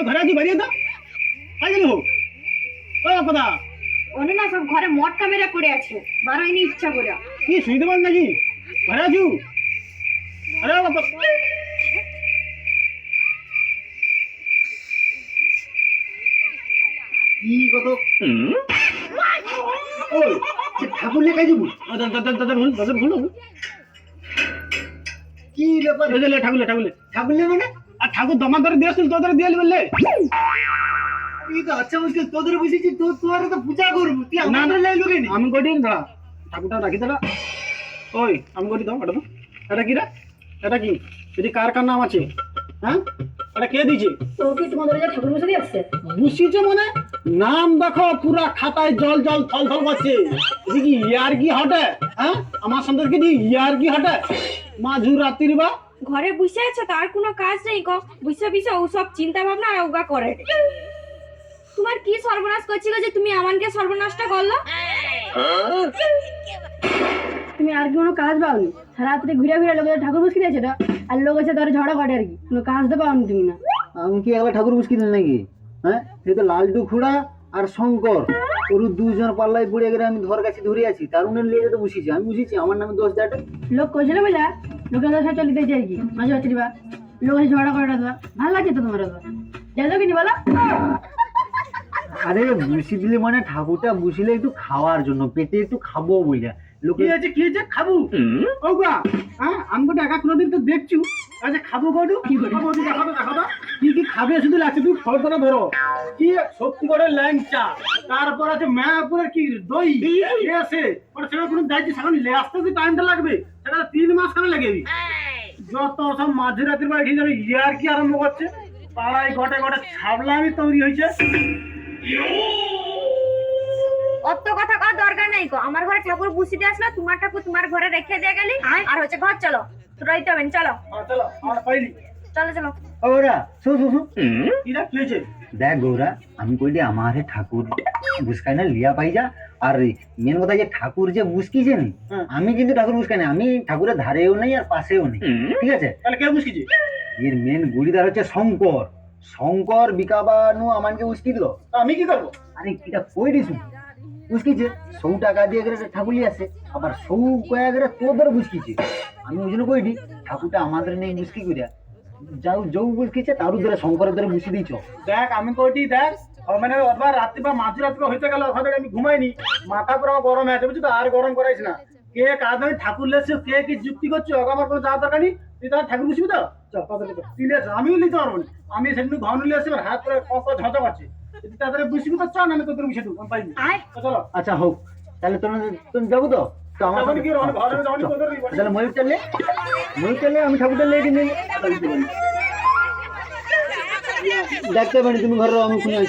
ঘরে আছি বাড়িয়ে তো আই গেলি হো ও কথা না সব ঘরে মটকা মেরে পড়ে আছে বারোয়নি ইচ্ছা করে কি শুনতে পার নাকি ঘরে আছু আরে বাবা কি কত ওই সে ঠাকুর লেখাই দাদা দাদা ভুল দাদা ভুল কি ব্যাপার? ঠাকুরলে ঠাকুরলে ঠাকুরলে ঠাকুর মানে? আর ঠাকুর দমা ধরে দিয়েছিল তো দিয়ে বললে? তুই তো আচ্ছা মুশকিল তোদের বসেছি তো তোর তো পূজা করব। তুই না, আমার না। লাইলো কেন আমি কটি দাঁড়া ঠাকুরটা রাখি দাঁড়া। ওই আমি কটি দাও এটা। এটা কি রে? এটা কি? এটি কার কার নাম আছে হ্যাঁ? এটা কে দিয়েছে? তো কি তোমাদের যে ঠাকুর বসে দিয়েছে বুঝিছে মানে? নাম দেখো পুরা খাতায় জল জল থল থল করছে। কি ইয়ার কি হটে? হ্যাঁ? আমার সন্তান কি ইয়ার কি হটে? মাঝু রাত্রির বা? ঘরে বসে আছে তার কোনো কাজ নেই গো। বসে বসে ওসব চিন্তা ভাবনা আর ওগা করে। তোমার কি সর্বনাশ করছিল যে তুমি আমানকে সর্বনাশটা করল? তুমি আর কি কোনো কাজ পাওনি? রাত্রে ঘুরে ঘুরে লোকের ঠাকুর বসে দিয়েছে তো? আর লোক এসে ধরে ঝগড়া ঘটে আর কি? কোনো কাজ তো পাওনি তুমি না। আমি কি একবার ঠাকুর মুশকিল নাকি? হ্যাঁ? সে তো লালটু খুড়া আর শঙ্কর। ওর দুজন পাল্লায় পড়ে গেলে আমি ধর কাছে ধরে আছি। তার উনি লেগে তো বসেছি আমি বুঝেছি আমার নামে দোষ লোক কইছিল বুঝলা লোকের কাছে চলে দিয়েছে আর কি? মাঝে হচ্ছে বা। লোক এসে ঝগড়া করে ভালো লাগছে তো তোমার তো যাই কিনি বলো। আরে বুসি দিলে মানে ঠাকুরটা বুঝিলে একটু খাওয়ার জন্য পেটে একটু খাব বইলা। কি লোকে আছে কি আছে খাব? ও হ্যাঁ আমি তো একা কোনোদিন তো দেখছু। আচ্ছা খাব কটু কি খাব তুই দেখো তো দেখো তো কি কি খাবে শুধু লাগছে? তুই ফল করে ধরো। কি করে ল্যাংচা? তারপর আছে মায়াপুরের কি দই? আছে? ওটা সেটা কোনো দায়িত্ব সেখানে লে আসতে কি টাইমটা লাগবে সেটা তিন মাস খানে লাগবে যত সব মাঝে রাতের বাড়ি ঠিক যাবে ইয়ার কি আরম্ভ করছে? পাড়ায় ঘটে ঘটে ছাবলামি তৈরি হয়েছে। অত কথা কর দরকার নাই গো। আমার ঘরে ঠাকুর বুঝিতে আসলো তোমার ঠাকুর তোমার ঘরে রেখে দিয়ে গেলি আর হচ্ছে ঘর চলো। তো রইতে হবে না, চলো। চলো চলো চলো। ওরা শো শো শো কিরা কি হয়েছে? দেখ গৌরা আমি কইলি আমার ঠাকুর বুসকাই না লিয়া পাই যা। আর মেন কথা যে ঠাকুর যে বুসকিছে নি। আমি কিন্তু ঠাকুর বুসকাই না আমি ঠাকুরের ধারেও নেই আর পাশেও নেই। ঠিক আছে? তাহলে কে বুঝকিছে এর মেন গুড়িদার হচ্ছে শঙ্কর। শঙ্কর বিকাবানু আমাকে উস্কি দিল আমি কি করব? আরে কিটা কই দিছু উস্কিছে সৌ টাকা দিয়ে গেলে ঠাকুর লিয়ে আসে আবার সৌ কয়া গেলে তোদের বুসকিছে আমি ওই জন্য কইনি ঠাকুরটা আমাদের নেই মুস্কি করিয়া? যাও যৌ বুসকিছে তারও ধরে শঙ্করের ধরে বুসি দিছ। দেখ আমি কইটি দেখ ও মানে অথবা রাত্রি বা মাঝ রাত্রি হইতে গেল ওখানে আমি ঘুমাইনি। মাথা পুরো গরম আছে বুঝছ তো? আর গরম করাইস না। কে কাজ ঠাকুর লেছে কে কি যুক্তি করছ আমার কোনো যাওয়া দরকার নেই? তুই তাহলে ঠাকুর বুঝবি তো? চল তুই লেছ আমিও নিতে পারব। আমি সেদিন ঘন নিয়ে আসি আমার হাত করে কত ঝঁঝ করছে তুই তাড়াতাড়ি বুঝবি তো চল আমি তোদের বুঝে দেবো আমি পাইনি চলো। আচ্ছা হোক। তাহলে তোমরা তুমি যাব তো? তো আমার যাব সাথে- কি, রওনা- ঘরে যাব নি, তোদের এই বাড়ি? তাহলে ময়ূর চাললে ময়ূর চাললে আমি ঠাকুরটা লেগে নিয়ে দেখতে পারি তুমি ঘরে রও, আমি শুনে আসি।